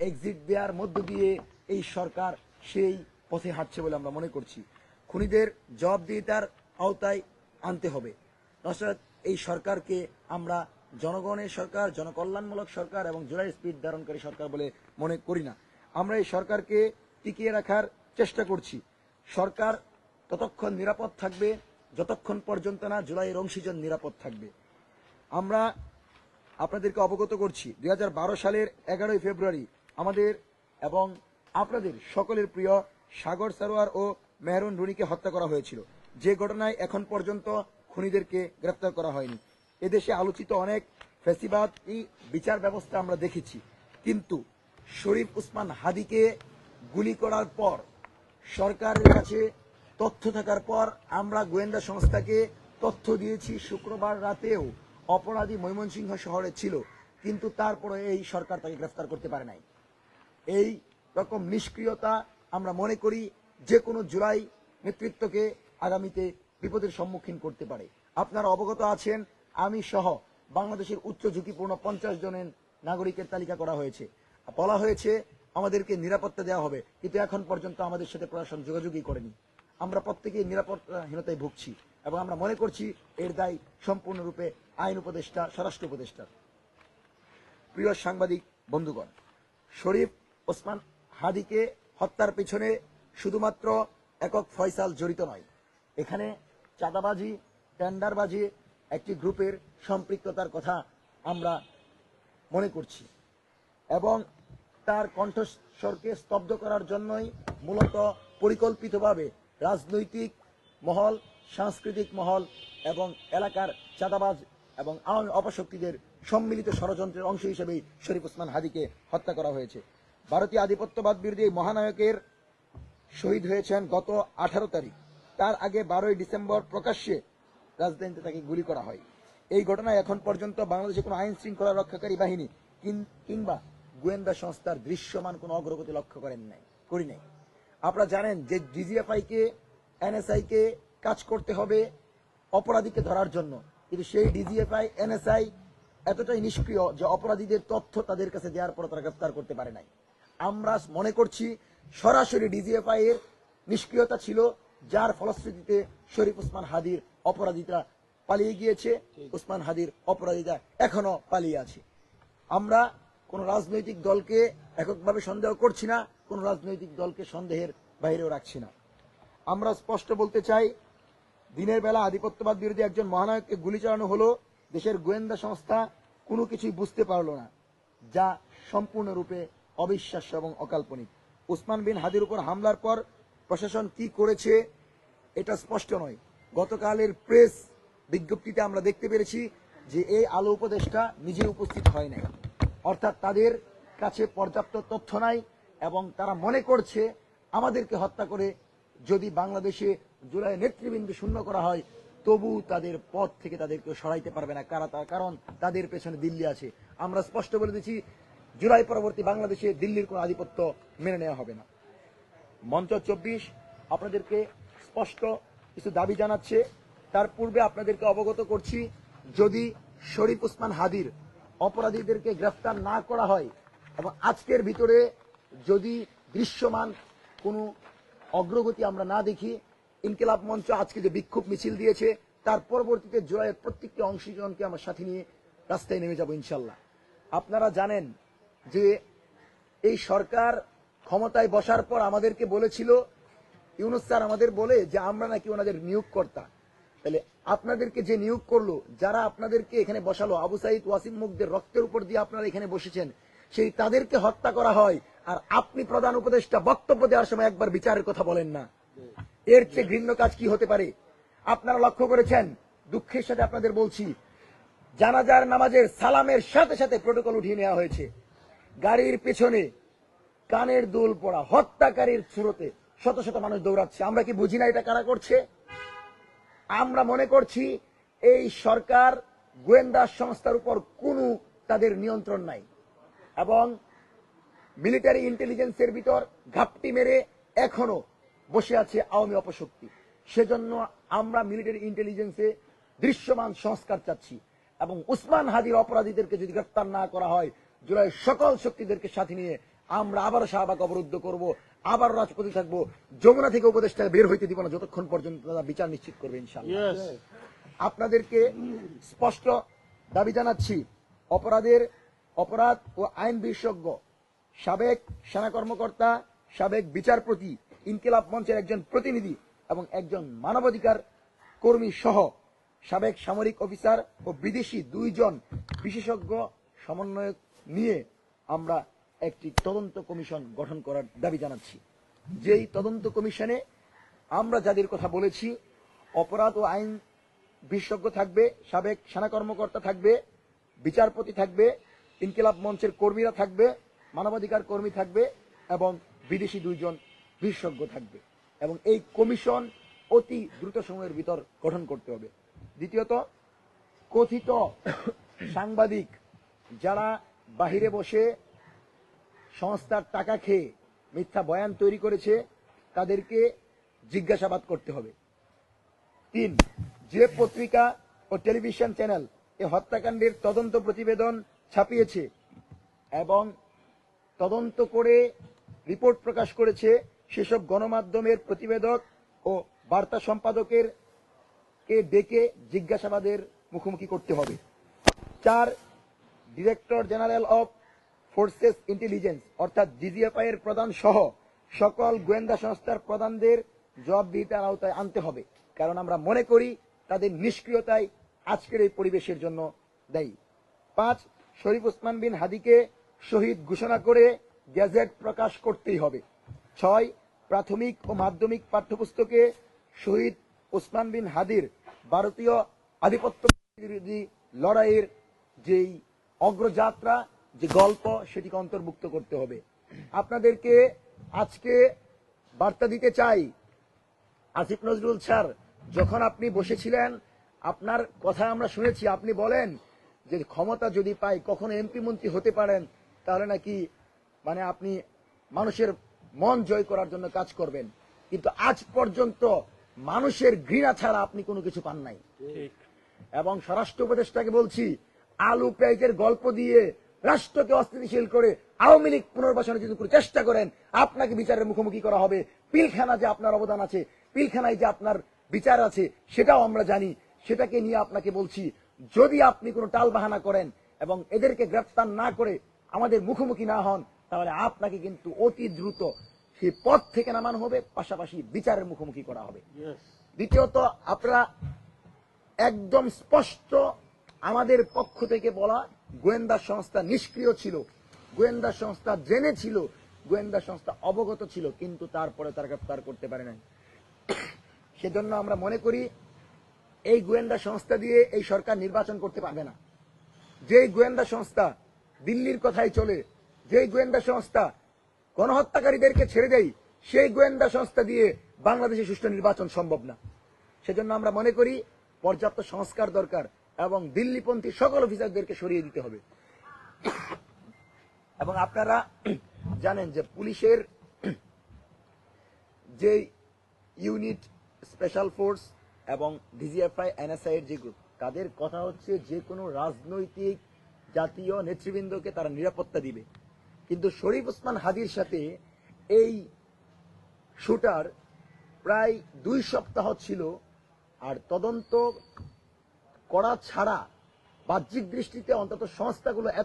Exit দেওয়ার মধ্য দিয়ে এই সরকার সেই পথে হাঁটছে বলে আমরা মনে করছি। খুনিদের জবাবদিহিতার আওতায় আনতে হবে। নসরত, এই সরকারকে আমরা জনগণের সরকার, জনকল্যাণমূলক সরকার এবং জোড়াই স্পিড ধারণকারী সরকার বলে মনে করি না। আমরা এই সরকারকে টিকিয়ে রাখার চেষ্টা করছি। সরকার ততক্ষণ নিরাপদ থাকবে, যতক্ষণ পর্যন্ত না জুলাইয়ের অংশীজন নিরাপদ থাকবে। আমরা আপনাদেরকে অবগত করছি, দুই হাজার বারো সালের এগারোই ফেব্রুয়ারি আমাদের এবং আপনাদের সকলের প্রিয় সাগর সারোয়ার ও মেহরুন রুনিকে হত্যা করা হয়েছিল। যে ঘটনায় এখন পর্যন্ত খুনিদেরকে গ্রেপ্তার করা হয়নি। এদেশে আলোচিত অনেক ফেসিবাদ বিচার ব্যবস্থা আমরা দেখেছি। কিন্তু শরীফ উসমান হাদিকে গুলি করার পর, সরকারের কাছে তথ্য থাকার পর আমরা গোয়েন্দা সংস্থাকে তথ্য দিয়েছি শুক্রবার রাতেও। অপরাধী ময়মনসিংহ শহরে ছিল, কিন্তু তারপরে এই সরকার তাকে গ্রেফতার করতে পারে নাই। এই রকম নিষ্ক্রিয়তা আমরা মনে করি যে কোনো জুলাই নেতৃত্বকে আগামীতে বিপদের সম্মুখীন করতে পারে। আপনারা অবগত আছেন, আমি সহ বাংলাদেশের উচ্চ ঝুঁকিপূর্ণ পঞ্চাশ জনের নাগরিকের তালিকা করা হয়েছে। বলা হয়েছে আমাদেরকে নিরাপত্তা দেওয়া হবে, কিন্তু এখন পর্যন্ত আমাদের সাথে প্রশাসন যোগাযোগই করেনি। আমরা প্রত্যেকেই নিরাপত্তাহীনতায় ভুগছি এবং আমরা মনে করছি এর দায় সম্পূর্ণরূপে আইন উপদেষ্টা, স্বরাষ্ট্র উপদেষ্টার। প্রিয় সাংবাদিক, বন্ধুগণ, শরীফ ওসমান হাদিকে হত্যার পেছনে শুধুমাত্র একক ফয়সাল জড়িত নয়। এখানে চাঁদাবাজি, টেন্ডারবাজি একটি গ্রুপের সম্পৃক্ততার কথা আমরা মনে করছি। এবং তার কণ্ঠস্বরকে স্তব্ধ করার জন্যই মূলত পরিকল্পিতভাবে রাজনৈতিক মহল, সাংস্কৃতিক মহল এবং এলাকার চাঁদাবাজ এবং আওয়ামী অপশক্তিদের সম্মিলিত ষড়যন্ত্রের অংশ হিসেবেই শরীফ ওসমান হাদিকে হত্যা করা হয়েছে। ভারতীয় আধিপত্যবাদ বিরোধী মহানায়কের শহীদ হয়েছেন গত আঠারো তারিখ। তার আগে বারোই ডিসেম্বর প্রকাশ্যে রাজধানীতে তাকে গুলি করা হয়। এই ঘটনায় এখন পর্যন্ত বাংলাদেশে কোনো আইন শৃঙ্খলা রক্ষাকারী বাহিনী কিংবা গোয়েন্দা সংস্থার দৃশ্যমান কোনো অগ্রগতি লক্ষ্য করেন নাই, করি নাই। আপনারা জানেন যে ডিজিএফআই কে এনএসআই কে কাজ করতে হবে অপরাধীকে ধরার জন্য। কিন্তু সেই ডিজিএফআই, এনএসআই এতটাই নিষ্ক্রিয় যে অপরাধীদের তথ্য তাদের কাছে দেওয়ার পর তারা গ্রেফতার করতে পারে নাই। আমরা মনে করছি সরাসরি ডিজিএফআই এর নিষ্ক্রিয়তা ছিল যার ফলশ্রুতিতে শরীফ উসমান হাদির অপরাধীরা পালিয়ে গিয়েছে। উসমান হাদির অপরাধীরা এখনও পালিয়ে আছে। আমরা কোন রাজনৈতিক দলকে এককভাবে সন্দেহ করছি না কোন রাজনৈতিক দলকে সন্দেহের বাইরেও রাখছি না। আমরা স্পষ্ট বলতে চাই দিনের বেলা আধিপত্যবাদ বিরোধী একজন মহানায়ককে গুলি চালানো হলো দেশের গোয়েন্দা সংস্থা কোনো কিছুই বুঝতে পারল না যা সম্পূর্ণরূপে অবিশ্বাস্য এবং অকাল্পনিক। উসমান বিন হাদির উপর হামলার পর প্রশাসন কি করেছে, এটা স্পষ্ট নয়। গতকালের প্রেস বিজ্ঞপ্তিতে আমরা দেখতে পেরেছি যে এই আলো উপদেষ্টা নিজে উপস্থিত হয় নাই। অর্থাৎ তাদের কাছে পর্যাপ্ত তথ্য নাই এবং তারা মনে করছে আমাদেরকে হত্যা করে যদি বাংলাদেশে জুলাই নেতৃবৃন্দ শূন্য করা হয়, তবু তাদের পথ থেকে তাদেরকে সরাইতে পারবে না। কারা তার কারণ তাদের পেছনে দিল্লি আছে। আমরা স্পষ্ট বলে দিচ্ছি জুলাই পরবর্তী বাংলাদেশে দিল্লির কোনো আধিপত্য মেনে নেওয়া হবে না। মঞ্চ চব্বিশ আপনাদেরকে স্পষ্ট কিছু দাবি জানাচ্ছে। তার পূর্বে আপনাদেরকে অবগত করছি, যদি শরীফ উসমান হাদির অপরাধীদেরকে গ্রেফতার না করা হয় এবং আজকের ভিতরে যদি দৃশ্যমান কোনো অগ্রগতি আমরা না দেখি, ইনকিলাব মঞ্চ আজকে যে বিক্ষোভ মিছিল দিয়েছে, তার পরবর্তীতে জুলাইয়ের প্রত্যেকটি অংশীজনকে আমার সাথে নিয়ে রাস্তায় নেমে যাব ইনশাল্লাহ। আপনারা জানেন যে এই সরকার ক্ষমতায় বসার পর আমাদেরকে বলেছিল, ইউনুস স্যার আমাদের বলে যে আমরা নাকি ওনাদের নিয়োগকর্তা। তাহলে আপনাদেরকে যে নিয়োগ করল, যারা আপনাদেরকে এখানে বসালো, আবু সাইদ ওয়াসিম মুখদের রক্তের উপর দিয়ে আপনারা এখানে বসেছেন, সেই তাদেরকে হত্যা করা হয়, আর আপনি প্রধান উপদেষ্টা বক্তব্য দেওয়ার সময় একবার বিচারের কথা বলেন না। এর চেয়ে ঘৃণ্য কাজ কি হতে পারে? আপনারা লক্ষ্য করেছেন? দুঃখের সাথে আপনাদের বলছি, জানাজার নামাজের সালামের সাথে সাথে প্রোটোকল উঠিয়ে নেওয়া হয়েছে। গাড়ির পেছনে কানের দোল পড়া হত্যাকারীর সুরতে শত শত মানুষ দৌড়াচ্ছে। আমরা কি বুঝি না এটা কারা করছে? আমরা মনে করছি এই সরকার গোয়েন্দা সংস্থার উপর কোনো তাদের নিয়ন্ত্রণ নাই এবং মিলিটারি ইন্টেলিজেন্সের ভিতর ঘাপটি মেরে এখনও বসে আছে আওয়ামী অপশক্তি। সেজন্য আমরা মিলিটারি ইন্টেলিজেন্সে দৃশ্যমান সংস্কার চাচ্ছি এবং উসমান হাদির অপরাধীদেরকে যদি গ্রেফতার না করা হয় জুলাই সকল শক্তিদেরকে সাথে নিয়ে আমরা আবারও শাহবাগ অবরুদ্ধ করব আবার রাজপথে থাকব। যমুনা থেকে উপদেষ্টা বের হইতে দিব না যতক্ষণ পর্যন্ত তারা বিচার নিশ্চিত করবে ইনশাআল্লাহ। আপনাদেরকে স্পষ্ট দাবি জানাচ্ছি অপরাধের অপরাধ ও আইন বিশেষজ্ঞ সাবেক সেনা কর্মকর্তা সাবেক বিচারপতি ইনকিলাব মঞ্চের একজন প্রতিনিধি এবং একজন মানবাধিকার কর্মী সহ সাবেক সামরিক অফিসার ও বিদেশি দুইজন বিশেষজ্ঞ সমন্বয়ক নিয়ে আমরা একটি তদন্ত কমিশন গঠন করার দাবি জানাচ্ছি। যেই তদন্ত কমিশনে আমরা যাদের কথা বলেছি, অপরাধ ও আইন বিশেষজ্ঞ থাকবে, সাবেক সেনা কর্মকর্তা থাকবে, বিচারপতি থাকবে, ইনকিলাব মঞ্চের কর্মীরা থাকবে, মানবাধিকার কর্মী থাকবে এবং বিদেশি দুইজন বিশেষজ্ঞ থাকবে। এবং এই কমিশন অতি দ্রুত সময়ের ভিতর গঠন করতে হবে। দ্বিতীয়ত, কথিত সাংবাদিক যারা বাহিরে বসে সংস্থার টাকা খেয়ে মিথ্যা বয়ান তৈরি করেছে, তাদেরকে জিজ্ঞাসাবাদ করতে হবে। তিন, যে পত্রিকা ও টেলিভিশন চ্যানেল এ হত্যাকাণ্ডের তদন্ত প্রতিবেদন ছাপিয়েছে এবং তদন্ত করে রিপোর্ট প্রকাশ করেছে, সেসব গণমাধ্যমের প্রতিবেদক ও বার্তা সম্পাদকের কে ডেকে জিজ্ঞাসাবাদের মুখোমুখি করতে হবে। চার director general of forces intelligence অর্থাৎ ডিজিএফআই এর প্রধান সহ সকল গোয়েন্দা সংস্থার প্রধানদের জবাবদিহিতার আওতায় আনতে হবে। কারণ আমরা মনে করি তাদের নিষ্ক্রিয়তাই আজকের এই পরিবেশের জন্য দায়ী। পাঁচ, শরীফ ওসমান বিন হাদিকে শহীদ ঘোষণা করে গ্যাজেট প্রকাশ করতেই হবে। ছয়, প্রাথমিক ও মাধ্যমিক পাঠ্যপুস্তকে শহীদ ওসমান বিন হাদির ভারতীয় আধিপত্য বিরোধী লড়াইয়ের যেই অগ্রযাত্রা যে গল্প সেটিকে অন্তর্ভুক্ত করতে হবে। আপনাদেরকে আজকে বার্তা দিতে চাই আসিফ নজরুল স্যার যখন আপনি বসেছিলেন আপনার কথা আমরা শুনেছি আপনি বলেন যে ক্ষমতা যদি পাই কখনো এমপি মন্ত্রী হতে পারেন তাহলে নাকি মানে আপনি মানুষের মন জয় করার জন্য কাজ করবেন। কিন্তু আজ পর্যন্ত মানুষের ঘৃণা ছাড়া আপনি কোনো কিছু পান নাই। এবং স্বরাষ্ট্র উপদেষ্টাকে বলছি আলু পেঁয়াজের গল্প দিয়ে রাষ্ট্রকে অস্থিতিশীল করে আওয়ামী লীগ পুনর্বাসনের যদি কোনো চেষ্টা করেন আপনাকে বিচারের মুখোমুখি করা হবে। পিলখানা যে আপনার অবদান আছে পিলখানায় যে আপনার বিচার আছে সেটাও আমরা জানি। সেটাকে নিয়ে আপনাকে বলছি যদি আপনি কোনো টাল বাহানা করেন এবং এদেরকে গ্রেফতার না করে আমাদের মুখোমুখি না হন তাহলে আপনাকে কিন্তু অতি দ্রুত সেই পথ থেকে নামানো হবে পাশাপাশি বিচারের মুখোমুখি করা হবে। দ্বিতীয়ত আপনারা একদম স্পষ্ট আমাদের পক্ষ থেকে বলা গোয়েন্দা সংস্থা নিষ্ক্রিয় ছিল, গোয়েন্দা সংস্থা জেনেছিল গোয়েন্দা সংস্থা অবগত ছিল, কিন্তু তারপরে তারা গ্রেফতার করতে পারে নাই। সেজন্য আমরা মনে করি এই গোয়েন্দা সংস্থা দিয়ে এই সরকার নির্বাচন করতে পারবে না। যে গোয়েন্দা সংস্থা দিল্লির কথাই চলে যে গোয়েন্দা সংস্থা গণহত্যাকারীদেরকে ছেড়ে দেয়, সেই গোয়েন্দা সংস্থা দিয়ে বাংলাদেশে সুষ্ঠু নির্বাচন সম্ভব না। সেজন্য আমরা মনে করি পর্যাপ্ত সংস্কার দরকার এবং দিল্লিপন্থী সকল অফিসারদেরকে সরিয়ে দিতে হবে। এবং আপনারা জানেন যে পুলিশের যে ইউনিট, স্পেশাল ফোর্স এবং ডিজিএফআই, এনএসআই এর যে গ্রুপ তাদের কথা হচ্ছে যে কোনো রাজনৈতিক জাতীয় নেতৃবৃন্দকে তারা নিরাপত্তা দিবে। কিন্তু শরীফ ওসমান হাদির সাথে এই শুটার প্রায় দুই সপ্তাহ ছিল, আর তদন্ত করা ছাড়া বাহ্যিক দৃষ্টিতে অন্তত সংস্থাগুলো